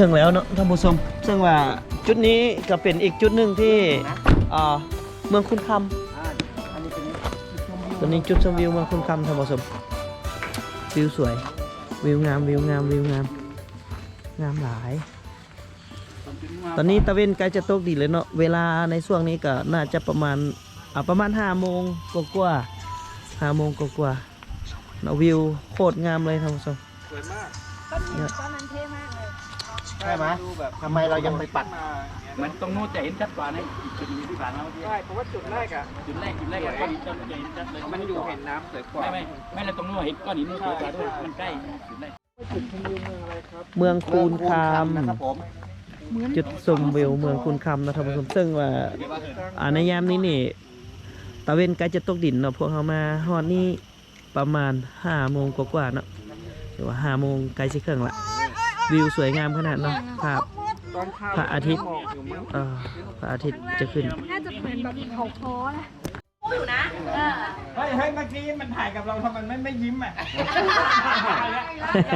ถึงแล้วถึงแล้วเนาะท่านผู้ชมซึ่งว่าจุดนี้ก็เป็นอีกจุดหนึ่งที่อ่าเมืองคุณคำตัวนี้จุดชมวิวเมืองคุณคำท่านผู้ชมวิวสวย วิวงามวิวงามวิวงามงามหลาย ตอนนี้ตะเวนใกล้จะตกดีเลยเนาะเวลาในช่วงนี้ก็น่าจะประมาณอ่าประมาณห้าโมงกว่าๆห้าโมงกว่าๆเนาะวิวโคตรงามเลยท่านผู้ชมสวยมากต้นนี้ต้นนั้นเท่มากเลย ใช่ไหมดูแบบทำไมเรายังไปปัด มันตรงนู้นจะเห็นชัดกว่านะอีกจุดหนึงที่ผ่านมาเมื่อกี้ใช่เพราะว่าจุดแรกอะจุดแรกจุดแรกอะก้อนหินจะเห็นชัดเลยมันอยู่เห็นน้ำสวยกว่าไม่ไม่ไม่แล้วตรงนู้นเห็นก้อนหินมันสวยกว่าด้วยมันใกล้จุดแรกจุดชมวิวเมืองอะไรครับเมืองคูนคามนะครับผมจุดชมวิวเมืองคูนคำนะท่านผู้ชมซึ่งว่าอ่าในยามนี้นี่ตะเวนใกล้จะตกดินเนาะพวกเขามาฮอดนี่ประมาณห้าโมงกว่าๆเนาะหรือว่าห้าโมงใกล้สิเครื่องละ วิวสวยงามขนาดเนาะภาพตอนเช้าพระอาทิตย์หมอกอยู่มั้งเอ่อพระอาทิตย์จะขึ้น น่าจะเหมือนแบบเขาคอนะเฮ้ยเฮ้ยเมื่อกี้มันถ่ายกับเราทำไมไม่ไม่ยิ้มอะ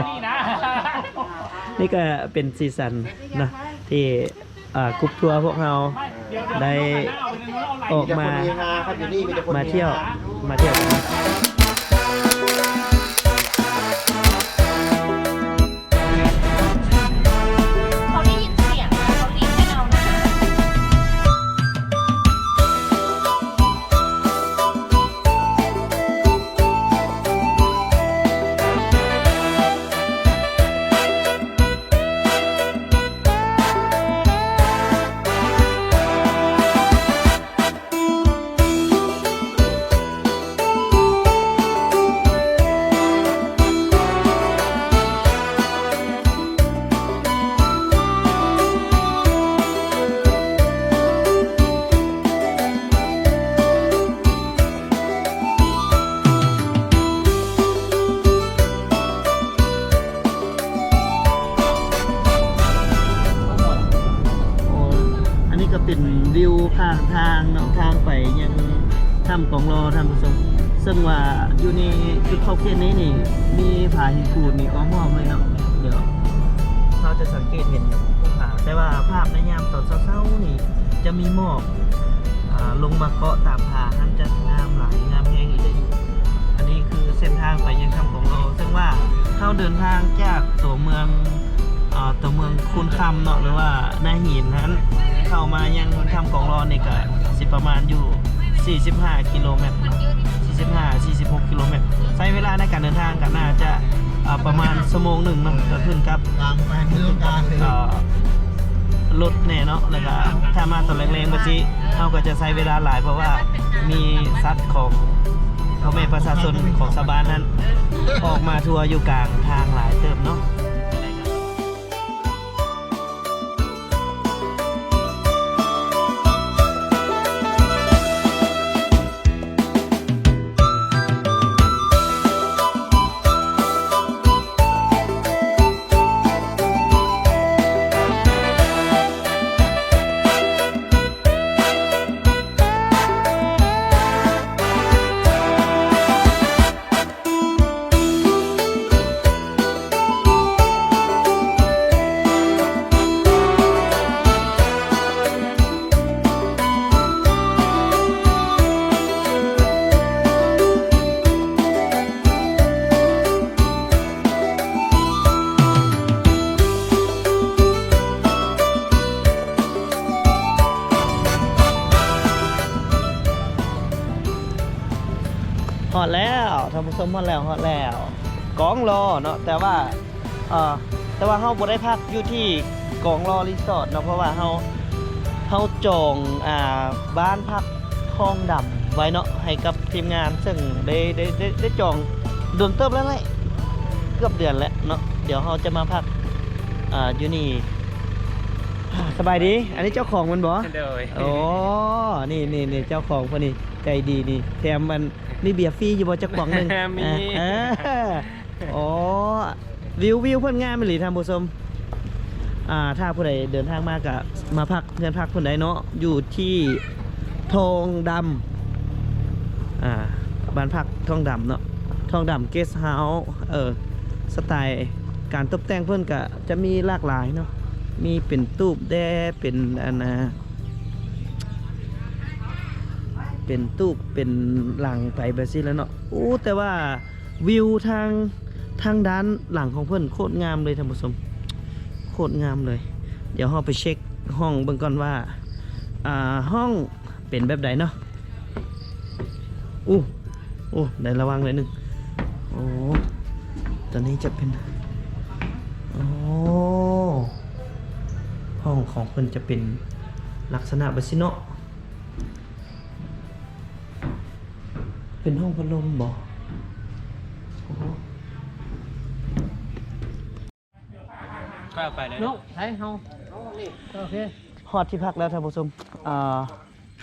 นี่นะ นี่ก็เป็นซีซันนะที่อ่ากรุ๊ปทัวร์พวกเราได้ออกมีแต่มาคนมีฮาครับอยู่นี่มีแต่คนมาเที่ยวฮมาเที่ยว เดินทางจากตัวเมืองอ่าตัวเมืองคูนคำเนาะหรือว่านาหินนั้น เข้ามายังถ้ำของราเนี่ก็สิประมาณอยู่ 45 กิโลเมตรเนาะ45 46 กิโลเมตรใช้เวลาในการเดินทางก็น่าจะอ่าประมาณชั่วโมงหนึ่งเนาะก็ขึ้นกับกลางแปลงฤดูกาลเลยเอ่อรถแน่เนาะแล้วก็ถ้ามาตอนแรงๆบางทีเราก็จะใช้เวลาหลายเพราะว่ามีซัดของ พ่อแม่ประชาชนของสบานนั้น ออกมาทัวร์อยู่กลางทางหลายเติมเนาะ เนาะแต่ว่าเอ่อแต่ว่าเฮาบ่ได้พักอยู่ที่กองรอรีสอร์ทเนาะเพราะว่าเฮาเฮาจองอ่าบ้านพักทองดำไว้เนาะให้กับทีมงานซึ่งได้ได้ได้ได้จองโดนเติบแล้วแหละเกือบเดือนแล้วเนาะเดี๋ยวเฮาจะมาพักอ่าอยู่นี่อ่าสบายดี อันนี้เจ้าของมันบ่เดินโอ้นี่นี่นี่เจ้าของพอนี่ใจดีนี่แถมมันมีเบียร์ฟรีอยู่บ่จักป๋องหนึงมี อ๋อ วิววิวเพิ่อนงามอีหลีท่านผู้ชมอ่าถ้าผู้ใดเดินทางมาก็มาพักเงินพักเพิ่นใดเนาะอยู่ที่ทองดำอ่าบ้านพักทองดำเนาะทองดำเกสเฮาส์เออสไตล์การตกแต่งเพิ่อนก็จะมีหลากหลายเนาะมีเป็นตูบแดเป็นอันนะเป็นตูบเป็นหลังไปแบบนี้แล้วเนาะโอ้แต่ว่าวิวทาง ทางด้านหลังของเพิ่อนโคตรงามเลยท่านผู้ชมโคตรงามเลย เดี๋ยวเราไปเช็คห้องเบิ่งก่อนว่าอ่าห้องเป็นแบบใดเนาะอู้โอ้ได้ระวังเลยหนึ่งโอ้ตอนนี้จะเป็นโอ้ห้องของเพิ่อนจะเป็นลักษณะแบบนี้เนาะเป็นห้องพัดลมบ่โอ้ ก็ไปเลยใช่เฮาโอเคฮอดที่พักแล้วท่านผู้ชมอ่า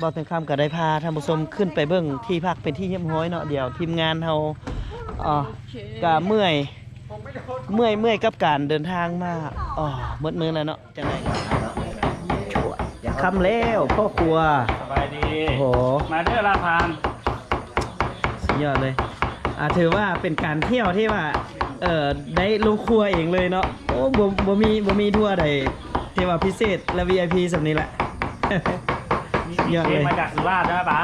บ่าวเต็มคำก็ได้พาท่านผู้ชมขึ้นไปเบิ่งที่พักเป็นที่เรียบร้อยเนาะเดี๋ยวทีมงานเฮาอ่าก็เมื่อยเมื่อยเมื่อยกับการเดินทางมาอ๋อหมดมือแล้วเนาะจังไดคำแล้วพ่อครัวสบายดีโอ้โหมาเด้อลาพานสุดยอดเลยอ่าถือว่าเป็นการเที่ยวที่ว่า เอ่อได้ลงครัวเองเลยเนาะโอ้บ่บ่มีบ่มีทั่วใดที่ว่าพิเศษและ VIP สำนี้แหละ มียอดเชเลฟยมาจากสุราษฎร์นะปะ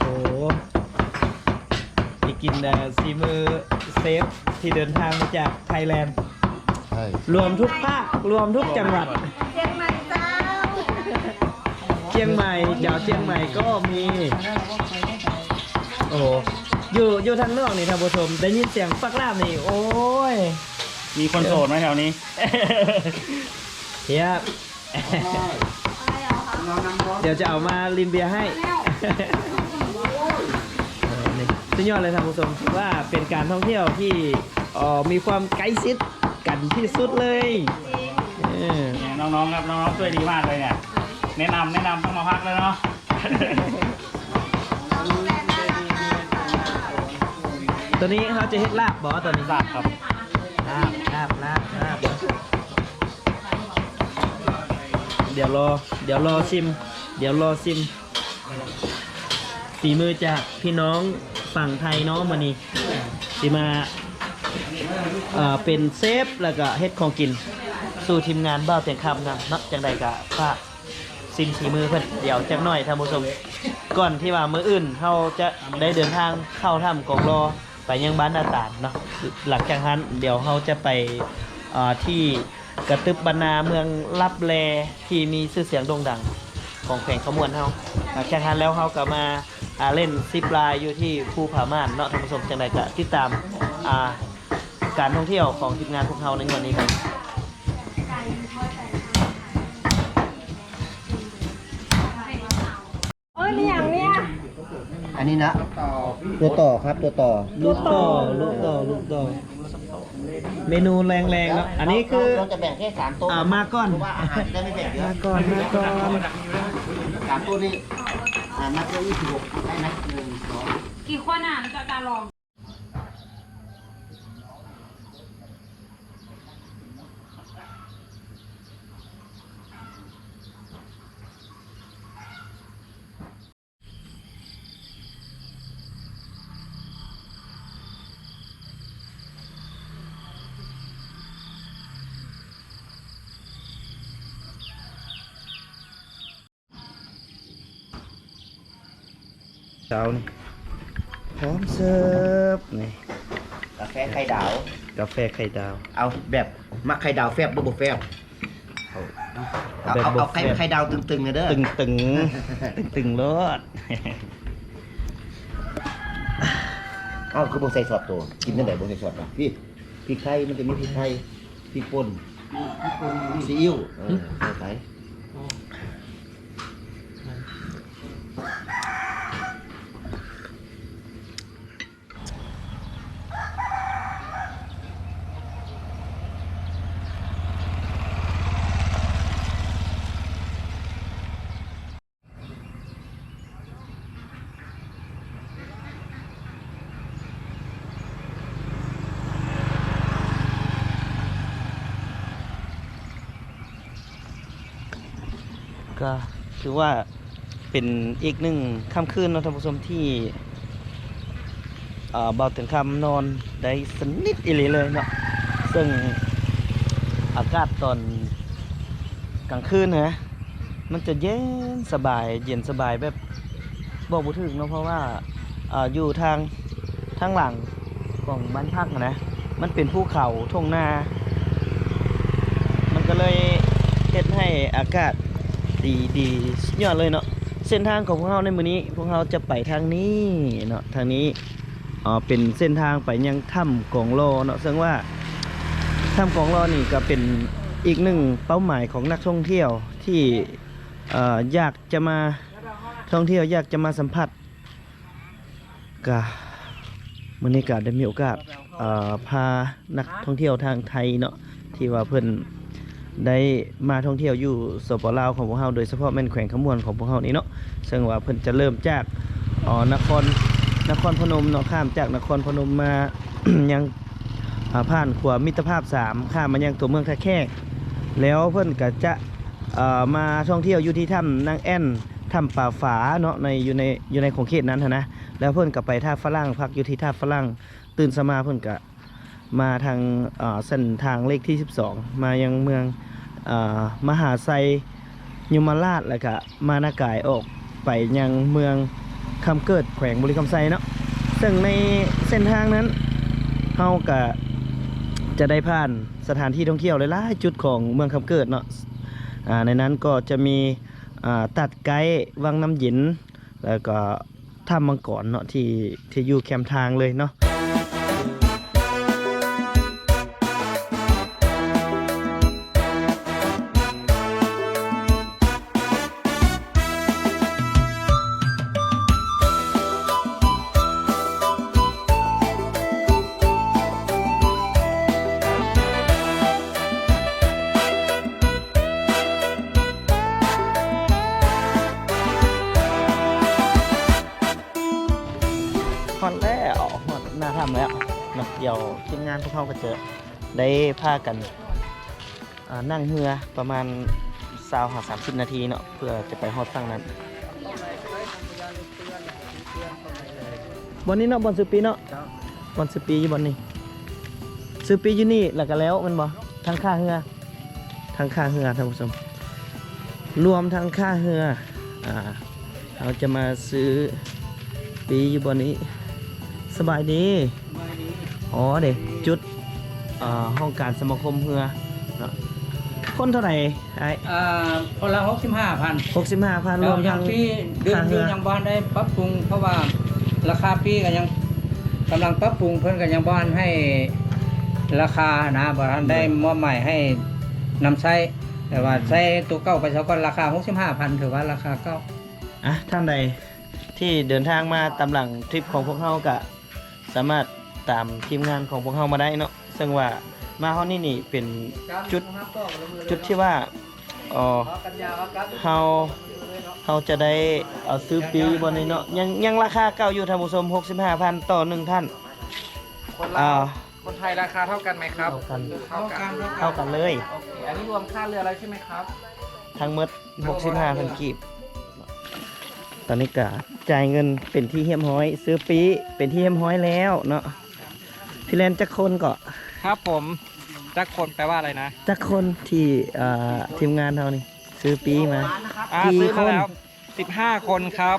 โอ้ไปกินเอ่อซีมือเซฟที่เดินทางมาจากไทยแลนด์ ใช่รวมทุกภาค รวมทุกจังหวัด เชียงใหม่เจ้าเชียงใหม่เจ้าเชียงใหม่ก็มี โอ้โห อยู่อยู่ทางนอกนี่ท่านผู้ชม ได้ยินเสียงปักลาบนี่ โอ้ยมีคนโสดไหมแถวนี้ เฮียบเดี๋ยวจะเอามาลินเบียร์ให้เออนี่สุดยอดเลยท่านผู้ชมว่าเป็นการท่องเที่ยวที่เอ่อมีความใกล้ชิดกันที่สุดเลยเออเนี่ยน้องๆครับน้องๆช่วยดีมากเลยเนี่ยแนะนำแนะนำต้องมาพักแล้วเนาะ ตัวนี้เขาจะเฮ็ดลาบบ่ตัวนี้ทราบครับลาบลาบลาบลาบเดี๋ยวรอ เดี๋ยวรอชิม เดี๋ยวรอชิมฝีมือจากพี่น้องฝั่งไทยเนาะมานี่สิมาเอ่อเป็นเซฟแล้วก็เฮ็ดของกิน สู่ทีมงานบ้าวเตียงคำนะเนาะจังใดก็ฝากซิมฝีมือเพิ่นเดี๋ยวจักหน่อยท่านผู้ชมก่อนที่ว่ามื้ออื่นเขาจะได้เดินทางเข้าถ้ำกองรอไป ยังบ้านนาตานเนาะหลังจากนั้นเดี๋ยวเขาจะไปที่กระตึบบรรณาเมืองลับแลที่มีชื่อเสียงโด่งดังของแขวงขมวนเขาหลังจากนั้นแล้วเขาก็มาอ่าเล่นซิปลายอยู่ที่ภูผาม่านเนาะท่านผู้ชมจังใดก็ติดตามการท่องเที่ยวของทีมงานพวกเขาในวันนี้กัน อันนี้นะ ตัวต่อครับตัวต่อ ลูกต่อลูกต่อลูกต่อเมนูแรงๆเนาะอันนี้คือเราจะแบ่งแค่สามโต๊ะอ่ามาก่อนเพราะว่าอาหารจะได้ไม่แบ่งเยอะมาก่อนมาก่อนสามโต๊ะนี่อ่านับได้ยี่สิบหกได้ไหมหนึ่งสองกี่คนอะจะการลอง ช้านี่พร้อมเสิร์ฟนี่กาแฟไข่ดาว กาแฟไข่ดาว เอาแบบมักไข่ดาวแฟบบ่บ่แฟบเอาเอาแบบเอาบ่เอาไข่แฟบ ไข่ดาวตึงๆเลยเด้อตึงตึงตึงตึงๆรส เอ้าคือบ่ใส่ซอสตัวกินได้ไหนบ่ใส่ซอสป่ะพี่พริกไทยมันจะมีพริกไทยพริกป่นซีอิ๊วเออเอาใก็ถือว่าเป็นอีกหนึ่งค่ำคืนเนาะท่านผู้ชมที่เบาถึงคำนอนได้สนิทอีหลีเลยเนาะซึ่งอากาศตอนกลางคืนนะมันจะเย็นสบายเย็นสบายแบบบอกบ่ถึงเนาะเพราะว่าอาอยู่ทางทางหลังของบ้านพักนะ มันเป็นภูเขาทงนา มันก็เลยเฮ็ดให้อากาศ ดีดีสุดยอดเลยเนาะเส้นทางของพวกเราในมื้อนี้ พวกเราจะไปทางนี้เนาะทางนี้อ่าเป็นเส้นทางไปยังถ้ำกองโลเนาะซึ่งว่าถ้ำกองโลนี่ก็เป็นอีกหนึ่งเป้าหมายของนักท่องเที่ยวที่เอ่ออยากจะมาท่องเที่ยวอยากจะมาสัมผัสกะมื้อนี้ก็ได้มีโอกาสเอ่อพานักท่องเที่ยวทางไทยเนาะที่ว่าเพิ่น ได้มาท่องเที่ยวอยู่สปปลาวของพวกเราโดยเฉพาะแม่นแขวงขมวนของพวกเรานี่เนาะซึ่งว่าเพิ่นจะเริ่มจากอ๋อนครนครพนมเนาะข้ามจากนครพนมมา ยังผ่านขวามิตรภาพ 3 ข้ามมายังตัวเมืองท่าแขกแล้วเพิ่นก็จะมาท่องเที่ยวอยู่ที่ถ้ำนางแอ่นถ้ำป่าฝาเนาะในอยู่ในอยู่ในของเขตนั้นหั้นนะแล้วเพิ่นก็ไปท่าฝรั่งพักอยู่ที่ท่าฝรั่งตื่นสมาเพิ่นก็ มาทางเส้นทางเลขที่ 12 มายังเมืองอมหาไซยมราชแล้วก็มานากายออกไปยังเมืองคำเกิดแขวงบุรีคำไซเนาะซึ่งในเส้นทางนั้นเฮาก็จะได้ผ่านสถานที่ท่องเที่ยวหลายๆจุดของเมืองคำเกิดเนาะในนั้นก็จะมีตัดไกด์วังน้ำหยิน แล้วก็ถ้ำมังกรเนาะที่ที่อยู่แคมทางเลยเนาะ นาะเดี๋ยวทีมงานพวกเขาก็จะได้พากันนั่งเรือประมาณสาวหาสามสิบนาทีเนาะเพื่อจะไปฮอดฝั่งนั้นบอนนี้เนาะบอนซื้อปีเนาะบอนซื้อปีอยู่บอนนี้ซื้อปีอยู่นี่แล้วก็แล้วมันบ่ทางค่าเรือทางค่าเรือท่านผู้ชมรวมทางค่าเรืออ่าเราจะมาซื้อปีอยู่บอนนี้สบายดี อ๋อเด็กจุดเอ่อห้องการสมาคมเรือเนาะคนเท่าไหร่ไอ้อ่าคนละหกสิบห้าพันหกสิบห้าพันรแล้ววมยัทั้งงที่เดือนค่าเรืเดืออนยังบ้านได้ปรับปรุง เพราะว่าราคาปีก็ยังกำลังปรับปรุงเพิ่นก็ยังบ้านให้ราคานะบ่ทันได้มอบหมายให้นำใช้แต่ว่าใช้ตัวเก่าไปซะก่อนราคา65,000ถือว่าราคาเก่าอะท่านใดที่เดินทางมาตามหลังทริปของพวกเฮาก็สามารถ ตามทีมงานของพวกเฮามาได้เนาะซึ่งว่ามาเฮานี่นี่เป็นจุดจุดที่ว่าเอ๋อเฮาเฮาจะได้เอาซื้อปีบนนี้เนาะยังยังราคาเก่าอยู่ท่านผู้ชม65,000 ต่อหนึ่งท่านคนอ่าลาวคนไทยราคาเท่ากันไหมครับ เท่ากันเท่ากันเท่ากันเลยโอเคอันนี้รวมค่าเรืออะไรใช่ไหมครับ ทั้งหมด65พันกีบตอนนี้ก็จ่ายเงินเป็นที่เฮียมห้อย ซื้อปีเป็นที่เฮียมห้อยแล้วเนาะ พี่แลนจักคนก็ครับผมจักคนแปลว่าอะไรนะจักคนที่อ่าทีมงานเท่านี้ซื้อปีมา อ่ากี่ซื้อคมานแล้ว15คนครับ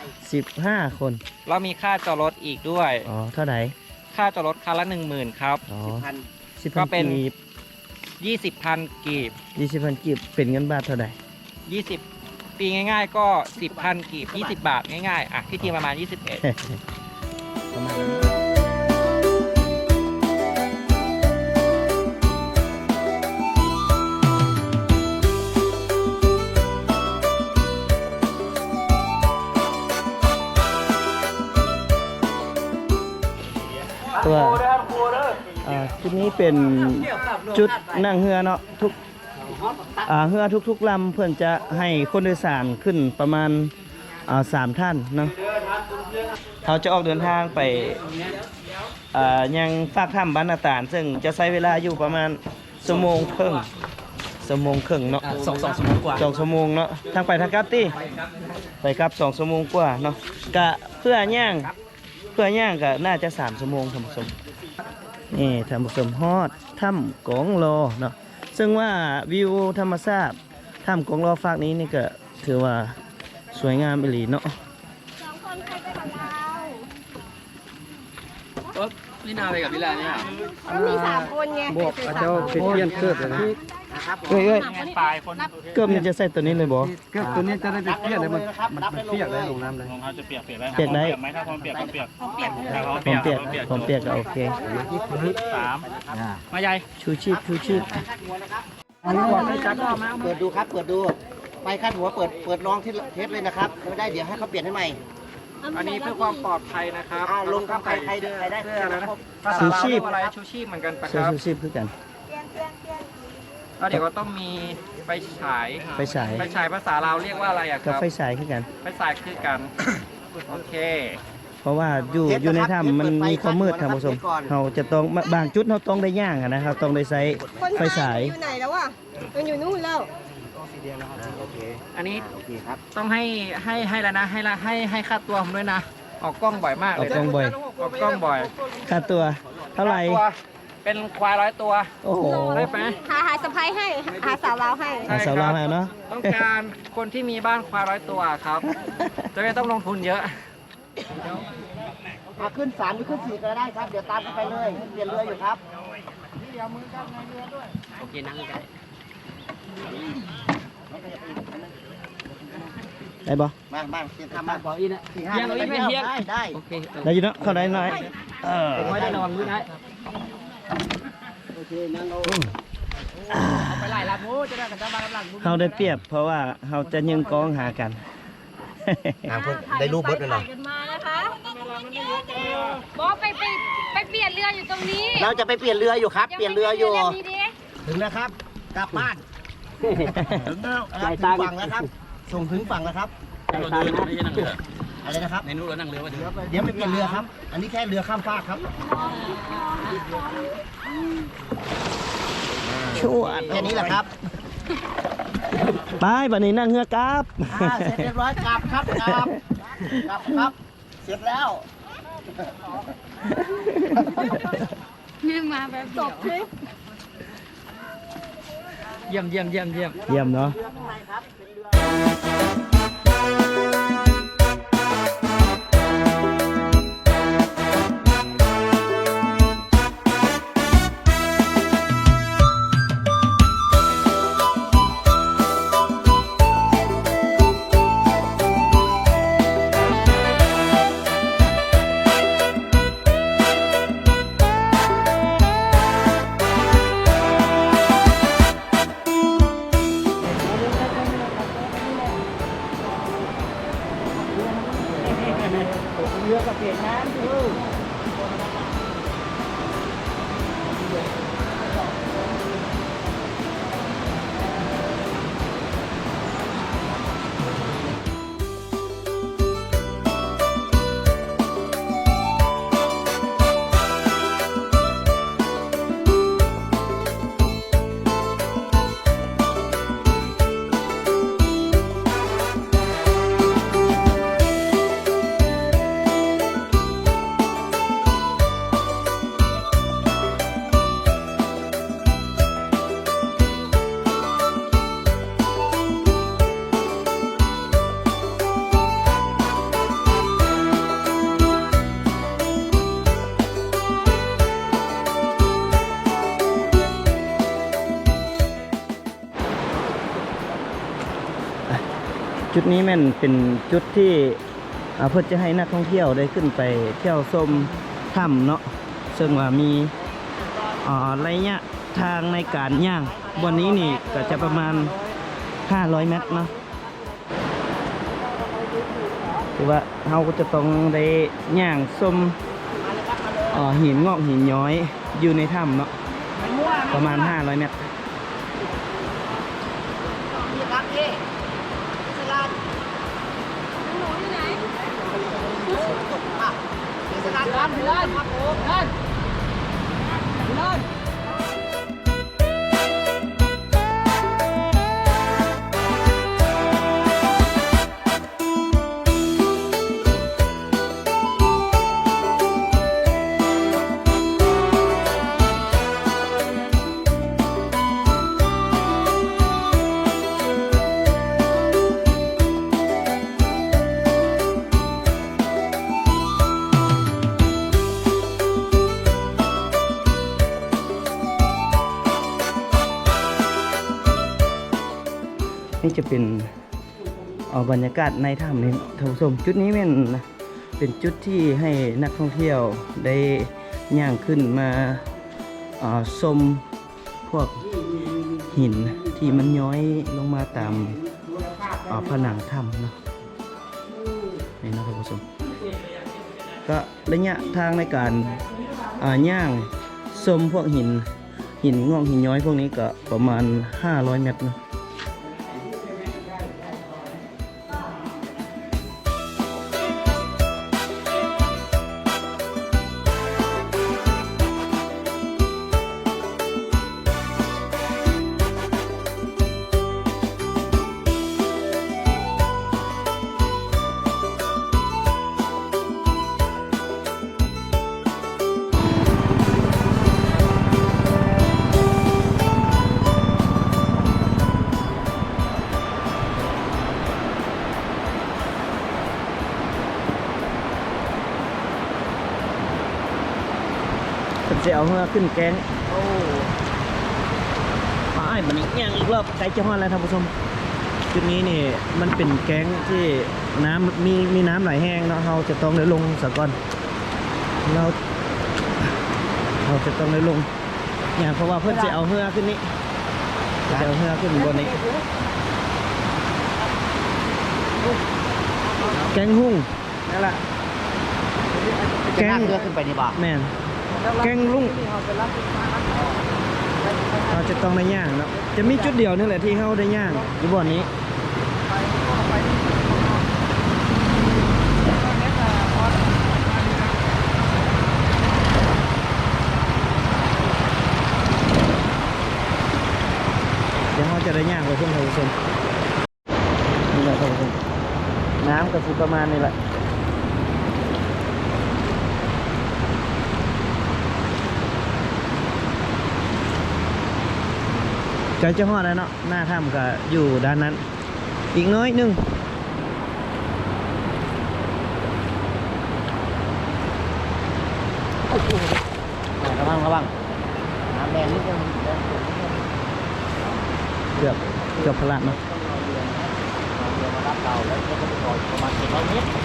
15คนแล้วมีค่าจอดรถอีกด้วย อ๋อเท่าไหร่ค่าจอดรถคันละ10,000ครับ อ๋อสิบก็พันเป็น กีบ20,000กีบยี่สิบพันกีบเป็นเงินบาทเท่าไหร่20ปีง่ายๆ ก็10,000กีบ20บาทง่ายๆ อะที่จริงประมาณ21ประมาณนั้น นี้เป็นจุดนั่งเรือเนาะทุกอ่าเรือทุกๆลำเพื่อนจะให้คนโดยสารขึ้นประมาณอ่าสามท่านเนาะเขาจะออกเดินทางไปเอ่อยังฝากถ้ำบ้านนาตาลซึ่งจะใช้เวลาอยู่ประมาณชั่วโมงครึ่งชั่วโมงครึ่งเนาะสองสองชั่วโมงกว่าสองชั่วโมงเนาะทางไปทางกลับติไปกลับสองชั่วโมงกว่าเนาะกะเพื่อย่างเพื่อย่างก็น่าจะสามชั่วโมงท่านผู้ชม นี่ท่านผู้ชมฮอดถ้ำกองรอเนาะซึ่งว่าวิวธรรมชาติถ้ำกองรอฝากนี้นี่ก็ถือว่าสวยงามอีหลีเนาะ สองคนใครไปกับเรา นี่นาไปกับพี่ลาเนี่ยก็มีสามคนไงบวกเจ้าเป็นเพี้ยนเกิดเลยนะเอ้ยเอ้ยปลายคนเกือบมันจะใส่ตัวนี้เลยบ่เกิดตัวนี้จะได้เป็นเพี้ยนเลยมันมันเปียกเลยลงน้ำเลยรองเท้าจะเปียกเปียกได้เปียกได้ไหมถ้าพร้อมเปียกก็เปียกพร้อมเปียกผมเปียกผมเปียกก็โอเคสามมาใหญ่ชูชีพชูชีพเปิดดูครับเปิดดูไปคาดหัวเปิดเปิดลองที่เทสเลยนะครับไม่ได้เดี๋ยวให้เขาเปลี่ยนให้ใหม่ อันนี้เพื่อความปลอดภัยนะครับอ่าลงครับใครใครเดินใครได้เสื้ออะไรนะภาภาษาษาชูลาวชีพเรียกว่าอะไรชูชีพเหมือนกันปะคเสื้อรับชูชีพคือกัน แล้วเดี๋ยวก็ต้องมีไฟฉายไฟฉาย ไฟฉายภาษาลาวเรียกว่าอะไรอะคกับรับไฟฉายคือกัน ไฟฉายคือกัน โอเค เพราะว่าอยู่อยู่ในถ้ำมันมีความมืดครับผู้ชมเราจะต้องบางจุดเราต้องได้ย่างอะนะครับ ต้องได้ใช้คนไฟฉายอยู่ไหนแล้วอะ มันอยู่นู่นแล้ว โอเคอันนี้โอเคครับต้องให้ให้ให้แล้วนะให้ละให้ให้ค่าตัวผมด้วยนะ ออกกล้องบ่อยมากอเลอกยกล้องบ่อยออกกล้องบ่อยค่าตัว เท่าไหร่ ค่ตัวเป็นควายร้อยตัว โอ้โหได้ไหม หาหาสะพายให้หาสาวเราวให้อะสาวลาวแล้วเนาะ ต้องการคนที่มีบ้านควายร้อยตัวครับ จะไม่ต้องลงทุนเยอะมาขึ้นสามหรือขึ้นสี่ก็ได้ครับ เดี๋ยวตามกันไปเลยเปลี่ยนเรืออยู่ครับ โอเคนั่งกัน ได้บ่มามาเปลี่ยนทำมาบอกอีนะสี่ห้าเฮียเราอีกไหมเฮียได้ได้โอเคได้อยู่เนาะเข้าได้หน่อยเออไม่ได้ระวังมือได้โอเคนั่งลงเอาไปไล่ลำมูจะได้กันจะมาลำหลังมูเราได้เปรียบเพราะว่าเราจะยิงกองหากันอ่าเพิ่นได้รูปเบิดเลยเหรอถ่ายกันมานะคะบอกไปไปไปเปลี่ยนเรืออยู่ตรงนี้ เราจะไปเปลี่ยนเรืออยู่ครับ เปลี่ยนเรืออยู่ยังไม่มีเรือถึงแล้วครับ กลับบ้าน ถึงแล้วครับถึงฝั่งแล้วครับ ส่งถึงฝั่งแล้วครับอะไรนะครับ ในนู้นเรานั่งเรือว่าเดี๋ยวไปเปลี่ยนเรือครับ อันนี้แค่เรือข้ามฟากครับชวดแค่นี้แหละครับไปบัดนี้นั่งเฮือกลับ อ่าเสร็จเรียบร้อยกลับครับกลับกลับครับ เสร็จแล้ว นี่มาแบบจบทริป เยี่ยมเยี่ยมเยี่ยมเยี่ยม เยี่ยมเนาะ ดนี้แม่นเป็นจุดที่เพื่อจะให้นักท่องเที่ยวได้ขึ้นไปเที่ยวชมถ้ำเนาะซึ่งว่ามีอ่าระยะทางในการย่างบนนี้นี่ก็จะประมาณ 500 เมตรเนาะคือว่าเราก็จะต้องได้ย่างชมหินงอกหินย้อยอยู่ในถ้ำเนาะประมาณ 500 เมตร พี่ครับพี่สลัด หนูอยู่ไหน อะส ลัด เป็นเอาบรรยากาศในถ้ำนี่ท่านผู้ชมจุดนี้เป็นเป็นจุดที่ให้นักท่องเที่ยวได้ย่างขึ้นมาชมพวกหินที่มันย้อยลงมาตามผนังถ้ำเนาะนี่นะท่านผู้ชมก็ระยะทางในการย่างชมพวกหินหินงอกหินย้อยพวกนี้ก็ประมาณ 500 เมตรเนอะ ผมจะเอาเรือขึ้นแก๊งโอ้ไปมันอีกอย่างอีกรอบใกล้จะฮอดแล้วท่านผู้ชม จุดนี้นี่มันเป็นแก๊งที่น้ำมีมีน้ำไหลแห้งเนาะเราจะต้องได้ลงสะก่อนเราเราจะต้องได้ลงอย่างเพราะว่าเพื่อนจะเอาเรือขึ้นนี้จะเอาเรือขึ้นบนนี้ แก๊งหุ่งนั่นแหละจะนั่งเรือขึ้นไปในบ่าแม่น แกงลุงเราจะต้องได้ย่างเนาะจะมีจุดเดียวนี่แหละที่เข้าได้ย่างอยู่บ่อนนี้เดี๋ยวเขาจะได้ย่างไปขึ้นท่านผู้ชมนี่แหละท่านผู้ชมน้ำก็สิประมาณนี้แหละ ใกล้จะฮอดแล้วเนาะหน้าถ้ำก็อยู่ด้านนั้น อีกน้อยหนึงระวังระวังน้ำแรงนิดนึงเกือบเกือบพละเนาะเรือมารับเราแล้วก็จะไปต่ออีกประมาณ700เมตร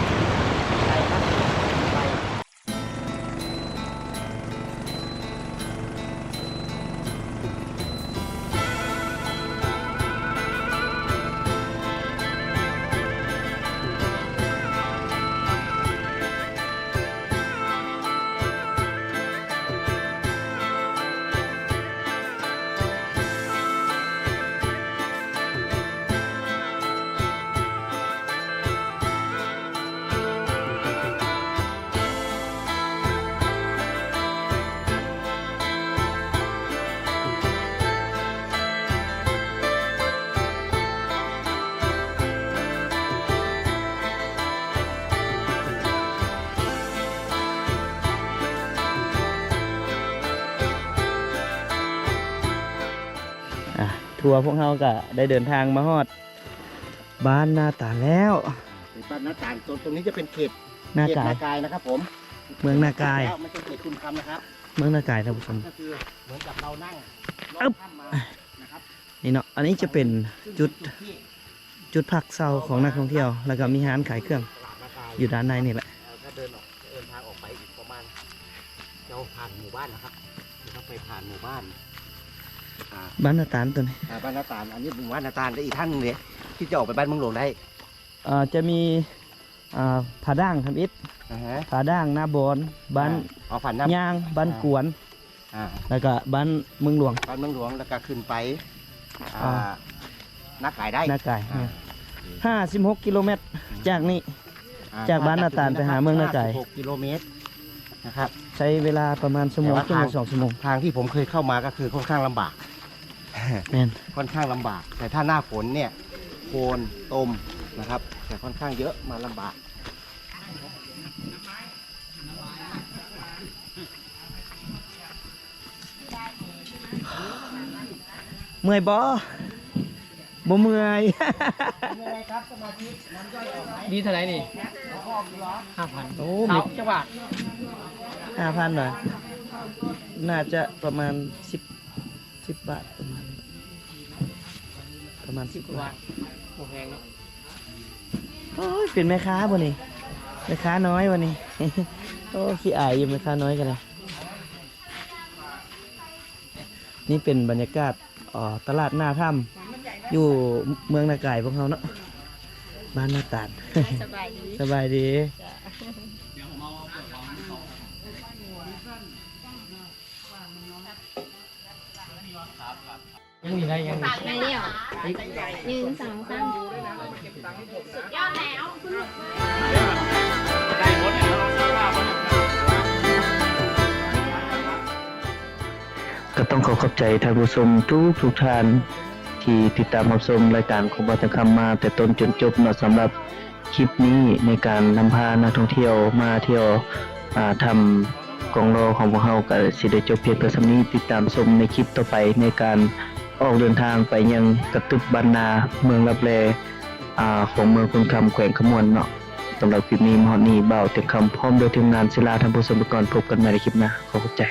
อะทัวร์พวกเราก็ได้เดินทางมาฮอด บ้านนาตาลแล้วเป็นบ้านนาตาลตรงตรงนี้จะเป็นเขตนาเขตกายนากายนะครับ ผม เมืองนากายแล้วไม่ใช่เขตคุณคำนะครับ เมืองนากายท่านผู้ชมก็คือเหมือนกับเรานั่งรอึ๊ถบข้ามมานะครับนี่เนาะอันนี้จะเป็นจุดที่จุดพักเซาของนักท่องเที่ยว แล้วก็มีร้านขายเครื่องตลาดนากายอยู่ด้านในนี่แหละเอ่อถ้าเดินออกเดินทางออกไปอีกประมาณเราผ่านหมู่บ้านนะครับเราต้องไปผ่านหมู่บ้าน อ่าบ้านนาตาลตัวนี้อ่าบ้านนาตาลอันนี้หมู่บ้านนาตาลได้อีกท่านหนึงเลยที่จะออกไปบ้านเมืองหลวงได้อ่าจะมีอ่าผาด่างทำอิฐอ่าฮะผาด่างนาบอนบ้านเอาฝันน้ย่างบ้านกวนำอ่าแล้วก็บ้านเมืองหลวง บ้านเมืองหลวงแล้วก็ขึ้นไปอ่าอ่า นักขายได้ นากายอ่า ห้าสิบหกกิโลเมตร จากนี้อ่จากบ้านนาตาลไปหาเมืองนากาย56กิโลเมตรนะครับ ใช้เวลาประมาณชั่วโมงแต่ว่าครึ่งทางถึงสองชั่วโมง ทางที่ผมเคยเข้ามาก็คือค่อนข้างลำบาก แม่นค่อนข้างลำบาก แต่ถ้าหน้าฝนเนี่ยโคลนตมนะครับ แต่ค่อนข้างเยอะมาลำบาก เมื่อยบ่บ่เมื่อย ดีเท่าไหร่นี่ห้าพันโอ้เสามีจังหวัดห้าพันหน่อยน่าจะประมาณสิบสิบบาทประมาณนี้ประ มาณสิบบาทแพงเนาะโอ้ยเป็นแม่ค้าบ่นี่แม่ค้าน้อยวันนี้ โอ้ขี้อายอยู่แม่ค้าน้อยกันเลยนี่เป็นบรรยากาศอ๋อตลาดหน้าถ้ำอยู่เมืองนาไก่พวกเขาเนาะบ้านนาตาดสบายดีสบายดี ยังมีอะไรยังมีไม่เลี้ยวหนึ่งสองสามยอดแล้วได้หมดเนี่ยเราซื้อข้าวมาก็ต้องขอขอบใจท่านผู้ชมทุกทุกท่านที่ติดตามรับชมรายการของบัตรคำมา แต่ต้นจนจบเนาะสำหรับคลิปนี้ในการนำพานักท่องเที่ยวมาเที่ยวอ่าทำกองรอของพวกเราก็สิได้จบเพียงแต่สำนี้ติดตามชมในคลิปต่อไปในการ ออกเดินทางไปยังกระตึกบรรนาเมืองรับแลอของเมืองคุณคำแขวงขมวนเนาะสำหรับคลิปนี้มอนี่เบาเต็มคำพร้อมโดยทีมงานศิลาท่านผู้ชมไปก่อนพบกันใหม่ในคลิปหน้าขอขอบใจ